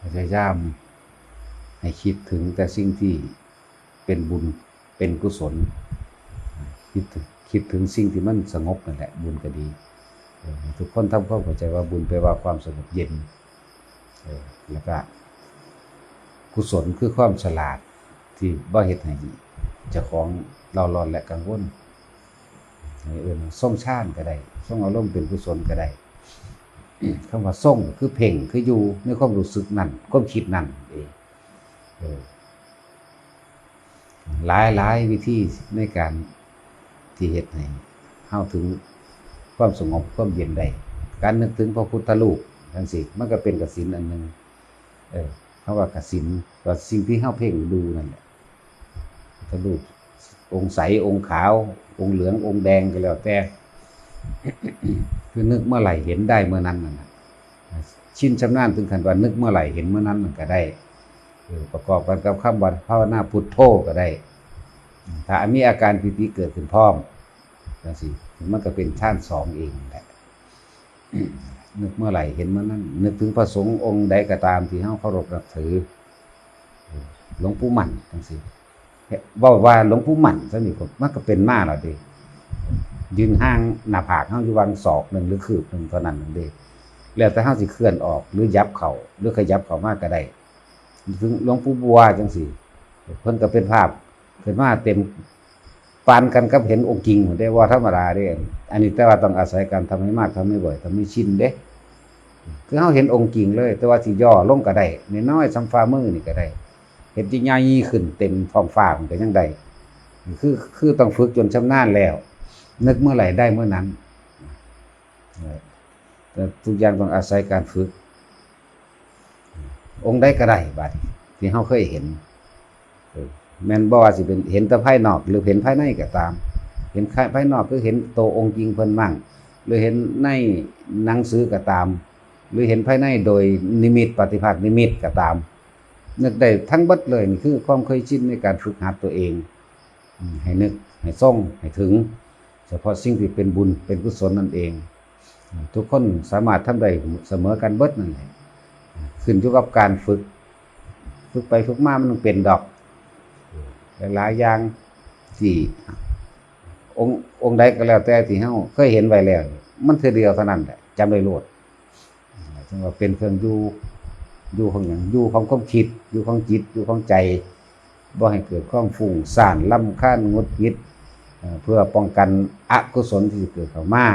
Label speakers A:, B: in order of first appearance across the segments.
A: พยายามให้คิดถึงแต่สิ่งที่เป็นบุญเป็นกุศล คิดถึงคิดถึงสิ่งที่มันสงบนั่นแหละบุญก็ดี ทุกคนทำความเข้าใจว่าบุญแปลว่าความสงบเย็นออแล้วก็กุศลคือความฉลาดที่บ่เฮ็ดให้จ้าของเราร้อนและกังวลเอื่นส่งชาติก็ได้ส่งอารมณ์เป็นกุศลก็ได้ คำว่าส่งคือเพ่งคืออยู่ในความรู้สึกนั่นความคิดนั่นเองหลายหลายวิธีในการที่เฮ็ดให้เข้าถึงความสงบความเย็นได้การนึกถึงพระพุทธรูปทั้งสิมันก็เป็นกสินอันหนึ่งเออคำว่ากสินก็สิ่งที่เข้าเพ่งดูนั่นแหละพระรูปองค์ใสองค์ขาว องค์เหลืององค์แดงก็แล้วแต่ คือนึกเมื่อไหร่เห็นได้เมื่อนั้นนั่นะชินชำนาญถึงขั้นว่านึกเมื่อไหร่เห็นเมื่อนั้นมันก็ได้ประกอบกันกับคำว่าภาวนาพุทโธก็ได้ ถ้ามีอาการปิติเกิดขึ้นพร้อมจังสิมันก็เป็นชาติสองเองแหละนึกเมื่อไหร่เห็นเมื่อนั้น นึกถึงพระสงฆ์องค์ใดก็ตามที่เฮาเคารพนับถือหลวงปู่หมั่นจังสิว่าว่าหลวงปู่หมั่นซะนี่ก็มันก็เป็นมาแล้วดิ ยืนห่างหน้าผากเฮาอยู่วังศอกหนึ่งหรือคืบหนึ่งเท่านั้นนั่นเด้แล้วแต่เฮาสิเคลื่อนออกหรือยับเข่าหรือขยับเข่ามากก็ได้ถึงหลวงปู่บัวจังซี่เพิ่นก็เป็นภาพเป็นมาเต็มปานกันกับเห็นองค์จริงได้ว่าธรรมดาเด้อันนี้แต่ว่าต้องอาศัยการทำให้มากทำให้บ่อยทำให้ชินเด้คือเฮาเห็นองค์จริงเลย แต่ว่าสิย่อลงก็ได้น้อยๆซ้ำฟ้ามือนี่ก็ได้ เห็นที่ใหญ่ขึ้นเต็มท้องฟ้ามันก็ยังได้คือคือต้องฝึกจนชำนาญแล้ว นึกเมื่อไหร่ได้เมื่อนั้น แต่ทุกอย่างต้องอาศัยการฝึก องค์ได้ก็ได้บัดที่เขาเคยเห็น แม่นบ่ว่าสิเป็นเห็นแต่ภายนอก หรือเห็นภายในก็ตาม เห็นภายนอกคือเห็นโตองค์จริงเพิ่นมั่ง หรือเห็นในหนังสือก็ตาม หรือเห็นภายในโดยนิมิตปฏิภาคนิมิตก็ตาม นึกได้ทั้งบัดเลยนี่คือความเคยชินในการฝึกหัดตัวเอง ให้นึกให้ส่งให้ถึง เฉพาะสิ่งที่เป็นบุญเป็นกุศลนั่นเอง ทุกคนสามารถทำได้เสมอกันเบิดนั่นแหละขึ้นอยู่กับการฝึก ฝึกไปฝึกมามันเป็นดอกหลายอย่างที่องค์องค์ใดก็แล้วแต่ที่เฮาเคยเห็นไว้แล้ว มันเทื่อเดียวเท่านั้นแหละจำได้โลดจึงว่าเป็นเครื่องอยู่อยู่ของหยังอยู่ของความคิดอยู่ของจิตอยู่ของใจบ่ให้เกิดความฟุ้งซ่านลำคาญงดหงิด เพื่อป้องกันอกุศลที่เกิดเข้ามา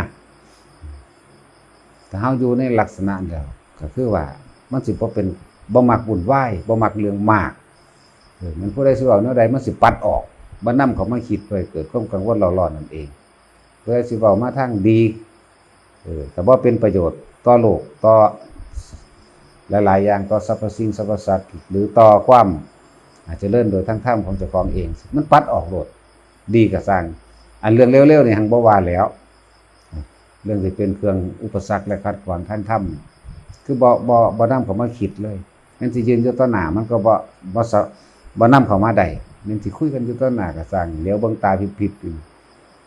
A: ถ้าเฮาอยู่ในลักษณะเดียวก็คือว่ามันสิบ่เป็นบ่มักวุ่นวบ่มักเรื่องมากมันผู้ใดสิบเว้าแนวใดมันสิปัดออกบ่นำเขามาคิดเพื่อให้เกิดความกังวลร้อนๆนั่นเอง เพื่อสิเว้ามาทางดีเออแต่บ่เป็นประโยชน์ต่อโลกต่อหลายๆอย่างต่อสรรพสิ่งสรรพสัตว์หรือต่อความอาจจะเลื่อนโดยทั้งธรรมของเจ้าของเอง มันปัดออกโลด ดีกับสร้าง อันเรื่องเร็วๆนี่หังบ่วาแล้ว เรื่องที่เป็นเครื่องอุปสรรคและขัดขวางท่านทำคือบ่บ่บ่นำเขามาคิดเลยม่นสิยืนอยู่ต่อหนามันก็บ่บ่สะบ่นำเขามาได้ม่นสิคุยกันอยู่ต่อหนาก็สร้างเลียวเบิ่งตาผิดๆอยู่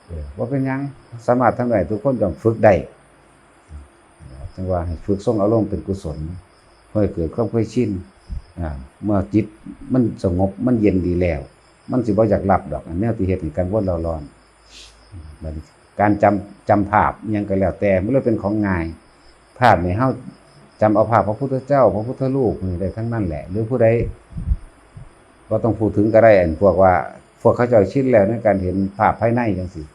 A: เออบ่เป็นยังสามารถทำได้ทุกคนต้องฝึกได้จังว่าให้ฝึกส่งอารมณ์เป็นกุศลเพื่อเกิดความเคยชินเมื่อจิตมันสงบมันเย็นดีแล้ว มันสิบ่อยากหลับดอกอันแนวที่เฮ็ดให้การวนเราร้อนการจำจำภาพยังก็แล้วแต่มันเลยเป็นของง่าย ภาพนี่เฮาจำเอาภาพพระพุทธเจ้า พระพุทธรูปนี่ได้ทั้งนั้นแหละ หรือผู้ใดบ่ต้องพูดถึงก็ได้อันพวกว่า พวกเขาเจ้าชินแล้วในการเห็นภาพภายในจังซี่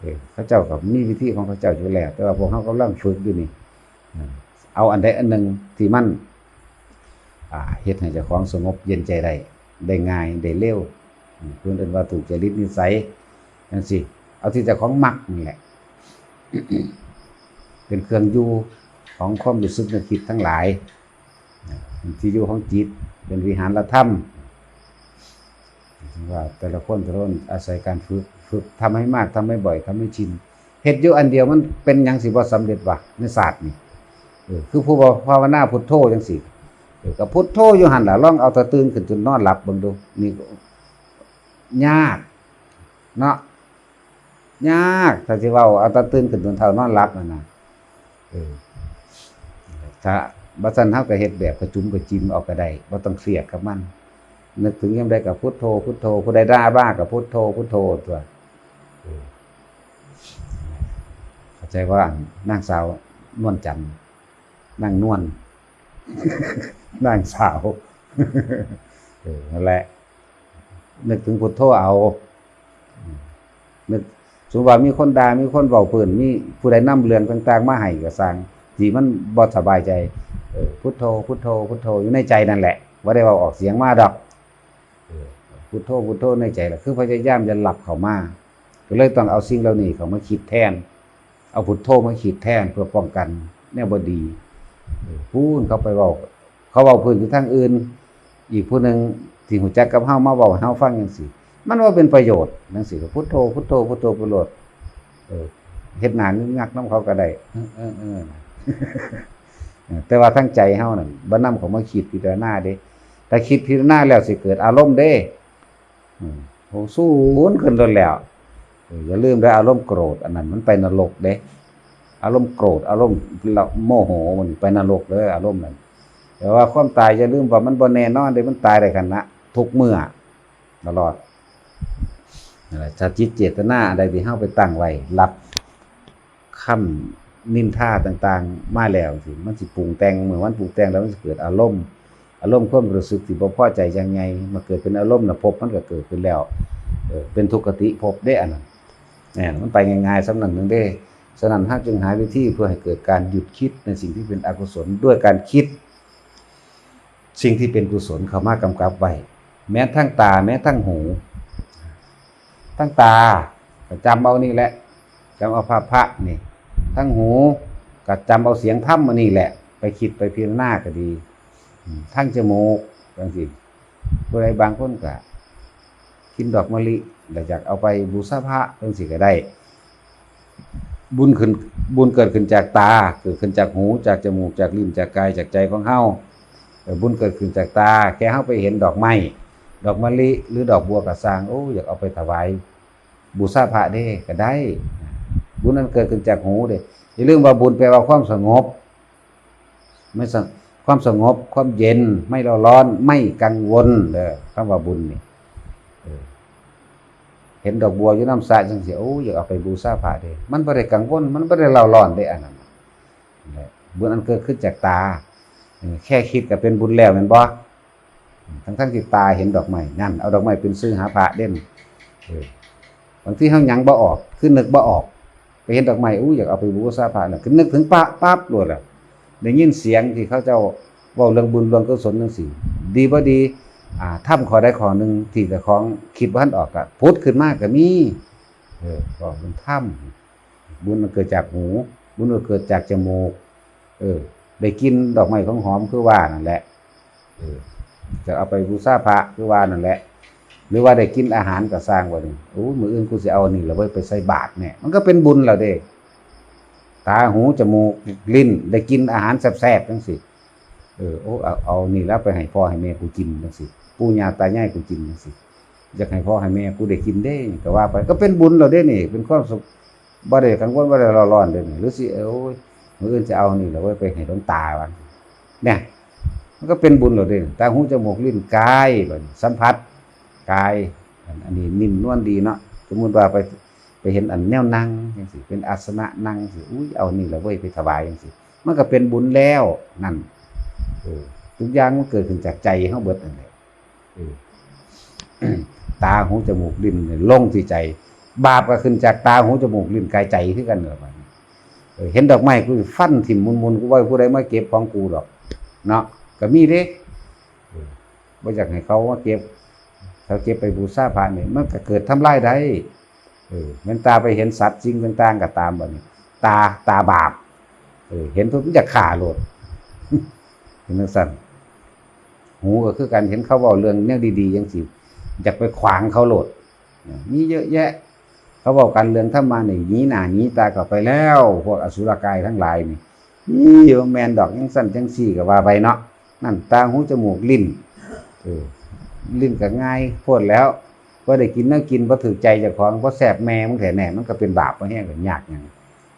A: เออเขาเจ้าก็มีวิธีของเขาเจ้าอยู่แล้ว แต่ว่าพวกเฮากำลังฝึกอยู่นี่เอาอันใดอันหนึ่งที่มันอ่าเฮ็ดให้เจ้าของสงบเย็นใจได้ได้ง่ายได้เร็ว เพื่อนเรีนว่าถูกจริตนิสัยนั่นสิเอาที่แต่ของมักนี่แหละเป็นเครื่องอยู่ของความรู้สึกนึกคิดทั้งหลายเป็นที่อยู่ของจิตเป็นวิหารธรรมว่าแต่ละคนแต่ละคนอาศัยการฝึกฝึกทำให้มากทำให้บ่อยทำให้ชินเฮ็ดอยู่อันเดียวมันเป็นยังสิบ่สำเร็จวะในศาสตร์นี่เออคือผู้บ่ภาวนาพุทโธจังซี่เออก็พุทโธอยู่หั่นล่ะลองเอาตะตื่นขึ้นจนนอนหลับบิ่งดูนี่ก็ ยากเนาะยากถ้าสิเว้าเอาตาตื่นขึ้นจนเท่านอนหลับนั่นนะถ้าบัซันเฮาก็เฮ็ดแบบกระจุมกระจิมเอาก็ไดบ่ต้องเครียดกับมัน นึกถึงยามใดก็พุทโธพุทโธผู้ใดด่าบ้าก็พุทโธพุทโธตัวเข้าใจว่านางสาวนวลจันทร์นางนวลนางสาวนั่นแหละ นึกถึงพุทโธเอาอืมนึกสมมติว่ามีคนด่ามีคนเว้าเพิ่นมีผู้ใดนำเรื่องต่าง ๆ มาให้ก็สร้างที่มันบ่สบายใจเออพุทโธพุทโธพุทโธอยู่ในใจนั่นแหละบ่าได้เว้าออกเสียงมาดอกพุทโธพุทโธในใจล่ะคือพยายามจะหลับเขามาก็เลยต้องเอาสิ่งเหล่านี้เขามาคิดแทน เอาพุทโธมาคิดแทนเพื่อป้องกันแนวบดีพูนเขาไปเว้าเขาเว้าเพิ่นอยู่ทางอื่น อีกผู้หนึ่ง ที่หูจักกับเฮามาเว้าห้เฮาฟังจังซี่มันว่าเป็นประโยชน์จังซี่ก็พุทโธพุทโธพุทโธไปโลดเออเฮ็ดหน้างึกงักนํเขาก็ได้เออเออแต่ว่าทั้งใจเฮานั่นบ่นำเขามาคิดพิจารณาเด้ถ้าคิดพิจารณาแล้วสิเกิดอารมณ์เด้อืมโหสู้นขึ้นรถแล้วอย่าลืมได้อารมณ์โกรธอันนั้นมันไปนรกเด้ อารมณ์โกรธ อารมณ์โมโหมันไปนรกเด้ออารมณ์นั้นแต่ว่าความตายอย่าลืมว่ามันบ่แน่นอนเด้มันตายได้กันนะ ทุกเมื่อตลอดนั่นแหละถ้าจิตเจตนาใดที่เฮาไปตั้งไว้รับคำนินท่าต่าง ๆ มาแล้วสิมันสิปรุงแต่งเมื่อมันปรุงแต่งแล้วมันจะเกิดอารมณ์ อารมณ์ความรู้สึกที่บ่พอใจยังไงมาเกิดเป็นอารมณ์นะภพมันก็เกิดขึ้นแล้วเออเป็นทุกขติภพได้อันนั้นแหมมันไปง่ายๆสำนักหนึ่งได้ฉะนั้นท่าจึงหาวิธีเพื่อให้เกิดการหยุดคิดในสิ่งที่เป็นอกุศลด้วยการคิด สิ่งที่เป็นกุศลเข้ามากำกับไว้ แม้ทั้งตา แม้ทั้งหู ทั้งตาก็จำเอานี่แหละจำเอาภาพพระนี่ ทั้งหูก็จำเอาเสียงถ้ำมานี่แหละ ไปคิดไปพิจารณาก็ดี ทั้งจมูกบางทีผู้ใดบางคนก็กินดอกมะลิแต่อยากเอาไปบูชาพระบางสิก็ได้ บุญขึ้นบุญเกิดขึ้นจากตา เกิดขึ้นจากหู จากจมูก จากลิ้น จากกาย จากใจของเฮาบุญเกิดขึ้นจากตา แค่เฮาไปเห็นดอกไม้ ดอกมะลิหรือดอกบัวกระสางโอ้อยากเอาไปถวายบูชาพระเด้ก็ได้ บุญนั้นเกิดขึ้นจากหูเด้อย่าลืมว่าบุญแปลว่าความสงบ ไม่สงความสงบ ความเย็น ไม่ร้อนร้อนไม่กังวลเด้อคำว่าบุญนี่เห็นดอกบัวอยู่น้ำสระจังสิโอ้อยากเอาไปบูชาพระเด้มันบ่ได้กังวล มันบ่ได้เล่าร้อนเด้อันนั้นบุญอันเกิดขึ้นจากตา แค่คิดก็เป็นบุญแล้วแม่นบ่ ทั้งทั้งที่ตาเห็นดอกไม้นั่นเอาดอกไม้เป็นซื้อหาพระเด่นบางทีเฮาหยังบ่ออกคือนึกบ่ออก ไปเห็นดอกไม้อู้อยากเอาไปบูชาพระน่ะคือนึกถึงปะปั๊บโลดอะได้ยินเสียงที่เขาเจ้าว้าเรื่องบุญเรื่องกุศลจังซี่ดีบ่ดีอ่าถ้ำขอได้ขอหนึ่งที่เจ้าของคิดบ่ทันออกก็พุดขึ้นมาก็มีเออก็เป็นถ้ำบุญมันเกิดจากหู บุญมันเกิดจากจมูก เออ ได้กินดอกไม้ของหอมคือว่านั่นแหละ เออ จะเอาไปบูชาพระคือว่านั่นแหละ หรือว่าได้กินอาหารก็สร้างว่านี่โอ้ยมื้ออื่นกูสิเอานี่แล้วไว้ไปใส่บาตรเนี่ยมันก็เป็นบุญแล้วเด้ตาหูจมูกลิ้น ได้กินอาหารแซ่บๆจังซี่เออโอ้เอาเอานี่แล้วไปให้พ่อให้แม่กูกินจังซี่ปู่ย่าตายายกูกินจังซี่อยากให้พ่อให้แม่กูได้กินเด้ก็ว่าไปก็เป็นบุญแล้วเด้นี่ เป็นความสุขบ่ได้กังวลบ่ได้ร้อนๆเด้นี่หรือสิเออโอ้ยมืออื่นจะเอานี่แล้วไว้ไปให้หลวงตาวันเนี่ย มันก็เป็นบุญแล้วเด้ตาหูจมูกลิ้นกายบัดนี้สัมผัสกาย อันนี้นิ่มนวลดีเนาะสมมุติว่าไปไปเห็นอันแนวนั่งจังซี่เป็นอาสนะนั่งสิอุ้ยเอานี่และเว้ยไปถวายจังซี่มันก็เป็นบุญแล้วนั่นทุกอย่างมันเกิดขึ้นจากใจเฮาเบิดนั่นแหละเออตาหูจมูกลิ้นเนี่ยลงที่ใจ บาปก็ขึ้นจากตาหูจมูกลิ้นกายใจคือกันเด้อบันเออเห็นดอกไม้กูฟันถิ่มมุนๆกูไว้ผู้ใดมาเก็บของกูดอก เนาะ ก็มีเด้เออบ่อยากให้เขามาเก็บเขาเก็บไปบูชาพระเนี่ยมันก็เกิดทำลายได้เออมันตาไปเห็นสัตว์สิ่งต่างๆก็ตามแบบนี้ ตาตาบาปเออเห็นปุ๊บมันจะฆ่าโลดเห็นจังซั่นหูก็คือการเห็นเขาเว้าเรื่องแนวดีๆจังซี่อยากไปขวางเขาโลดนี่ยมีเยอะแยะ เขาบอกกันเรื่องธรรมานี่หนีหน้านี้ตาก็ไปแล้ว พวกอสุรกายทั้งหลายนี่นี่ว่าแมนดอกจังซั่นจังซี่ก็ว่าไปเนาะ นั่นตาหูจมูกลิ้นเออลิ้นก็ง่ายโพดแล้วว่าได้กินน่ากินเพราะถือใจเจ้าของเพราะแสบแม่มึงแถแหน่มันก็เป็นบาปมาแห้งกันยากอย่าง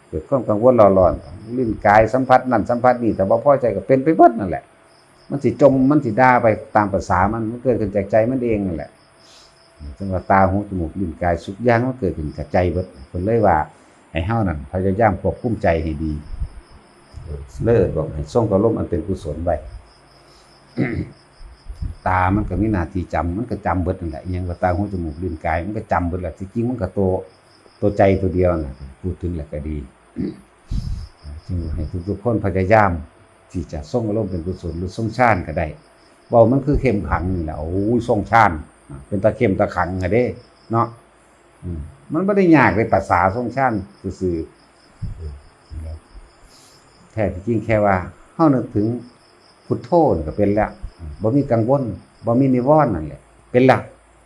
A: เกิดความกังวลหลอนหลอนลิ้นกายสัมผัสนั่นสัมผัสนี่แต่ว่าพอใจก็เป็นไปเบิดนั่นแหละ มันสิจมมันสิด่าไปตามภาษามันมันเกิดขึ้นจากใจมันเองนั่นแหละจังว่าตาหูจมูกลิ้นกายสุกอย่างมันเกิดขึ้นจากใจเบิดเพิ่นเลยว่าให้เฮานั่นพยายามควบคุมใจให้ดี เลิศบอกให้ทรงกับลมอันเป็นกุศลไว้ ตามันก็มีหน้าที่จำมันก็จำเบิดนั่นแหละยังว่าตาหูจมูกลิ้นกาย มันก็จำเบิดแหละที่จริงมันก็ตัวตัวใจตัวเดียวน่ะพูดถึงแหล้วก็ดีจึงให้ทุกๆคนพยายามที่จะส่งอารมณ์เป็นกุศลหรือส่งชาติก็ได้เบามันคือเข้มขังนี่แหละโอ้ยส่งชาติเป็นตะเข้มตะขังอะเด้ เนาะมันไม่ได้ยากเลยภาษาส่งชาติซื่อแท้ที่จริงแค่ว่าเฮานึกถึง พุทโธนี่ก็เป็นแล้วบ่มีกังวลบ่มีนิวรณ์นั่นแหละเป็นหลัก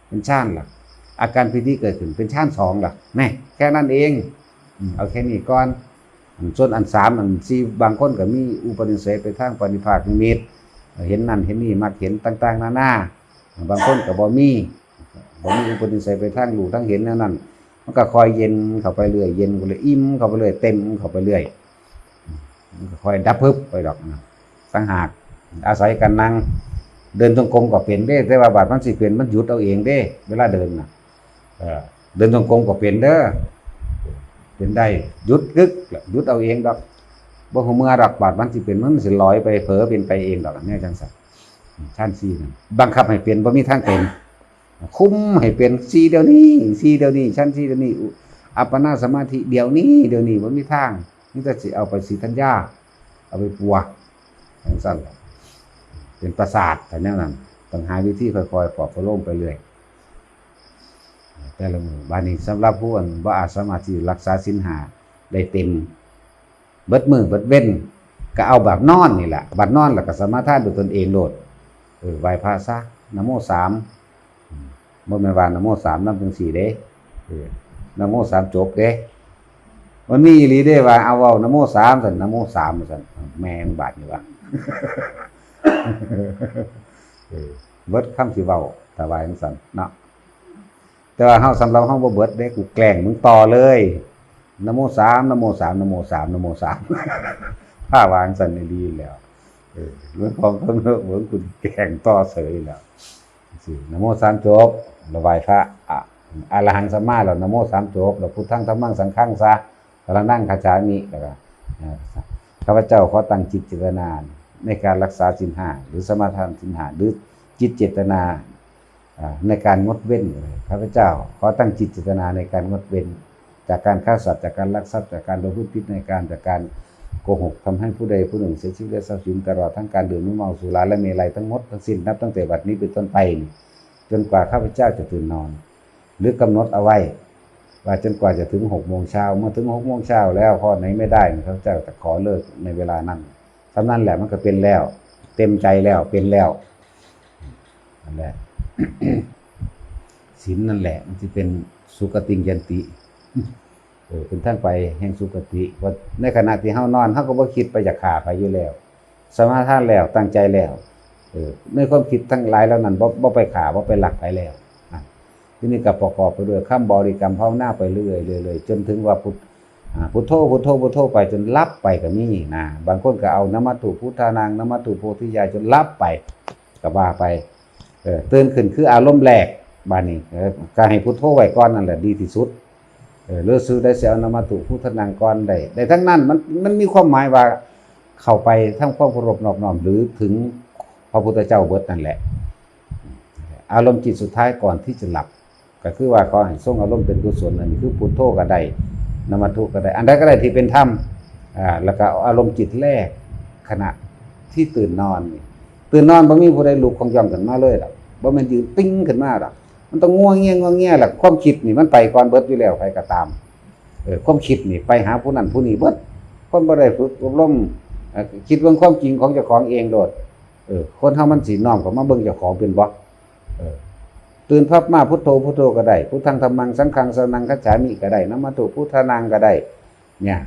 A: เป็นชาติหลักอาการพิธีเกิดขึ้นเป็นชาติสองหลักแน่แค่นั้นเองอืมเอาแค่นี้ก่อนอันส่วนอันสามอันสี่บางคนก็มีอุปนิสัยไปทางปฏิภาคนิมิตเห็นนั่นเห็นนี่มักเห็นต่าง ๆ นานาบางคนก็บ่มีบ่มีอุปนิสัยไปทางรู้ทางเห็นแนวนั้นมันก็คอยเย็นเข้าไปเรื่อยเย็นก็เลยอิ่มเข้าไปเรื่อยเต็มเข้าไปเรื่อยมันก็คอยดับพึบไปดอกนะสังหาก อาศัยกันนั่งเดินจงกรมก็เป็นเด้ แต่ว่าบาดมันสิเป็นมันหยุดเอาเองเด้ เวลาเดินน่ะเออเดินจงกรมก็เป็นเด้อเป็นได้หยุดกึกหยุดเอาเองดอกบ่ฮู้เมื่อดอกบาดมันสิเป็นมันสิลอยไปเผลอเป็นไปเองดอกแม่จังซั่นชั้น4นั่นบังคับให้เป็นบ่มีทางเป็นคุมให้เป็นสีเดี๋ยวนี้สีเดี๋ยวนี้ชั้นสีเดี๋ยวนี้อุอัปปนาสมาธิเดี๋ยวนี้เดี๋ยวนี้บ่มีทางนี่แต่สิเอาไปสีธัญญาเอาไปปัวจังซั่น เป็นประสาทแต่แนวนั้นต้องหาวิธีค่อยๆปลอบประโลมไปเรื่อยแต่ละมือบานนี้สำหรับผู้อันบ่อาสามารถที่รักษาสินหาได้เต็ม เบิดมือเบิดเว้นก็เอาแบบนอนนี่แหละบัดนอนแล้วก็สามารถทานด้วยตนเองโหลดเออไหวพระซะนโมสามอืมบ่แม่วานะโมสามนำจังสี่เด้นโมสามจบเด้มันมีอีหลีเด้ว่าเอาเว้านโมสามซั่นนโมสามซั่นแม่งบาดนี่ว่า เบิดคำสิเว้าถวายจังซั่นเนาะแต่ว่าเฮาสำหรับเฮาบ่เบิดเด้กูแกล้งมึงต่อเลยนโมสามนโมสามนโมสามนโมสามผ้าวางสันนี่ดีแล้วเออเรื่องของเพิ่นเลิกเบิ่งกูแกล้งต่อเสยแล้วสินโมสามจบระบายพระอะอรหังสัมมาแล้วนโมสามจบแล้วพุทธังธรรมังสังฆังซะแล้วนั่งคาจามิแล้วก็ข้าพเจ้าขอตั้งจิตเจตนาน ในการรักษาศีลห้าหรือสมาทานศีลห้าหรือจิตเจตนาในการงดเว้นข้าพเจ้าขอตั้งจิตเจตนาในการงดเว้น จากการฆ่าสัตว์จากการลักทรัพย์จากการโดนพูดพิษในการจากการโกหกทำให้ผู้ใดผู้หนึ่งเสียชีวิตและทรัพย์สินตลอดทั้งการดื่มน้ำเมาสุราและเมลัยทั้งหมดทั้งสิ้นนับตั้งแต่บัดนี้เป็นต้นไป จนกว่าข้าพเจ้าจะตื่นนอน หรือกำหนดเอาไว้ ว่าจนกว่าจะถึงหกโมงเช้าเมื่อถึงหกโมงเช้าแล้วข้อไหนไม่ได้ข้าพเจ้าจะขอเลิกในเวลานั้น ทำนั้นแหละมันก็เป็นแล้ว เต็มใจแล้วเป็นแล้วนั่นแหละศีลนั่นแหละ มันจะเป็นสุกติงยันติเออเป็นท่านไปแห่งสุกติว่าในขณะที่เฮานอนเฮาก็บ่คิดไปอยากขาไปอยู่แล้ว สมาทานแล้วตั้งใจแล้วเออในความคิดทั้งหลายแล้วนั้นบ่บ่ไปขาบ่ไปหลักไปแล้วอะทีนี้ก็ประกอบไปด้วยคำบริกรรมภาวนาไปเรื่อยๆเรื่อยจนถึงว่าพุทอ่า พุทโธพุทโธพุทโธไปจนลับไปก็มีนะบางคนก็เอานมัตถุพุทธานังนมัตถุโพธิญาจนลับไปก็ว่าไปเออตื่นขึ้นคืออารมณ์แรกบานี้เออการให้พุทโธไว้ก่อนนั่นแหละดีที่สุดเออเลือซื้อได้เสียเอานามตุพุทธานังก่อนได้ได้ทั้งนั้นมันมันมีความหมายว่าเข้าไปทั้งความเคารพนอบน้อมหรือถึงพระพุทธเจ้าเบิดนั่นแหละ อารมณ์จิตสุดท้ายก่อนที่จะหลับก็คือว่าขอให้ทรงอารมณ์เป็นกุศลอันนี้คือพุทโธก็ได้ นามทุก็ได้ อันใดก็ได้ที่เป็นธรรมอ่าแล้วก็อารมณ์จิตแรกขณะที่ตื่นนอนนี่ตื่นนอนบ่มีผู้ใดลุกของย่อมกันมาเลยดอกบ่แม่นยืนติ้งขึ้นมาดอกมันต้องง่วงเงี้ยง่วงเงี้ยแหละความคิดนี่มันไปก่อนเบิดอยู่แล้วใครก็ตามเออความคิดนี่ไปหาผู้นั้นผู้นี้เบิดคนบ่ได้ฝึกอบรมคิดเบิ่งความจริงของเจ้าของเองโดดเออคนเฮามันสิน้อมเข้ามาเบิ่งเจ้าของเป็นบ่เออ ตื่นพับมาพุทโธพุทโธก็ได้พุทธังธรรมังสังฆังสนังคัจฉามิก็ได้นะมะตุพุทธานังก็ได้เนี่ย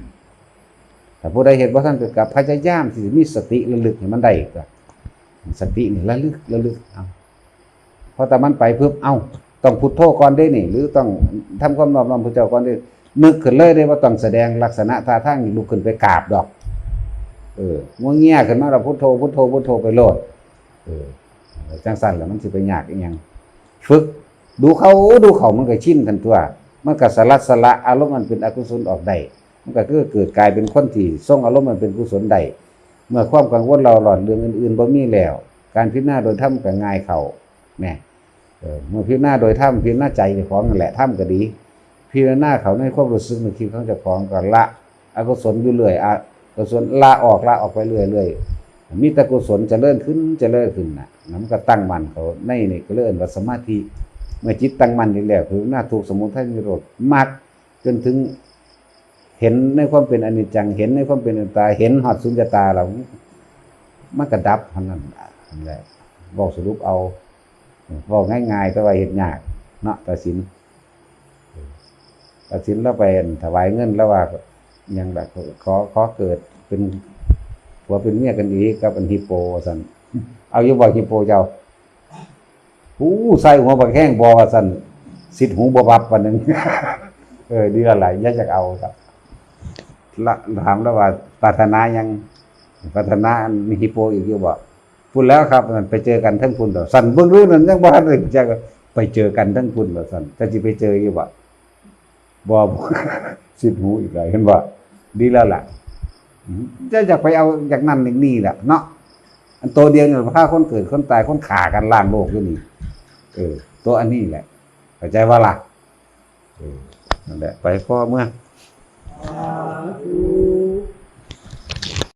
A: ถ้าผู้ใดเห็นว่าท่านเกิดกับพยายามที่จะมีสติระลึกให้มันได้ก็สตินี่ระลึกระลึกเอาพอแต่มันไปเพิ่มเอาต้องพุทโธก่อนได้นี่ หรือต้องทำความนอบน้อมพระเจ้าก่อนได้นึกขึ้นเลยได้ว่าต้องแสดงลักษณะท่าทางลุกขึ้นไปกราบดอก เออง่วงเงี้ยขึ้นมาเราพุทโธพุทโธพุทโธไปโลดเออจังสั่นแล้วมันสิไปยากอีหยัง ฝึก ดูเขาดูเขามันก็ชินกันตัว มันก็สลัดสละอารมณ์มันเป็นอกุศลออกได้มันก็คือเกิดกลายเป็นคนที่ทรงอารมณ์มันเป็นกุศลได้เมื่อความกังวลเราหลอนเรื่องอื่นๆบ่มีแล้ว การพิจารณาโดยธรรมก็ง่ายเขาแหม่เออเมื่อพิจารณาโดยธรรมพิจารณาใจเจ้าของนั่นแหละธรรมก็ดี พิจารณาเขาในความรู้สึกนึกคิดของเจ้าของก็ละอกุศลอยู่เรื่อยอกุศลละออกละออกไปเรื่อยเรื่อย มีต่กุศลจะเลื่อนขึ้นจะเลื่อนขึ้นน่ะแล้วมันก็ตั้งมันเขาในนี่ก็เลื่อนว่าสมาธิเมื่อจิตตั้งมันอยู่แล้วคือหน้าถูกสมุทัยนิโรธมากจนถึงเห็นในความเป็นอนิจจัง เห็นในความเป็นอนัตตา เห็นหอดสุญญตาเรามันกระดับเท่านั้นล่นแหละบอกสรุปเอาบอกง่ายๆแต่ว่าเห็นยากเนาะตัดสินตัดสินแล้วไปถวายเงินแล้วว่ายังแบบขอขอเกิดเป็น ผัวเป็นเมียกันอีกกับอันฮิปโปสันเอาอยู่บอกฮิปโปเจ้าหูใส่หัวบักแห้งบอสันสิทธิ์หูบบับวันหนึ่งเออดีอะไรยากจะเอาครับละถามแล้วว่าปรารถนายังปรารถนามีฮิปโปอีกอยู่บ่พูดแล้วครับไปเจอกันทั้งคุณเดอสันเบิ่งรู้นั่นยังบ่ทันได้จะไปเจอกันทั้งคุณเดอสันจะสิไปเจออยู่บ่บ่สิทธิ์หูอีกแล้วเห็นบ่ดีแล้วล่ะ จะอยากไปเอาจากนั่นอีกนี่แหละเนาะอันตัวเดียวเนี่ยพาคนเกิดคนตายคนขากันล่างโลกด้วยนี่เออ ตัวอันนี้แหละเข้าใจว่าล่ะเออนั่นแหละไปพ่อเมื่อ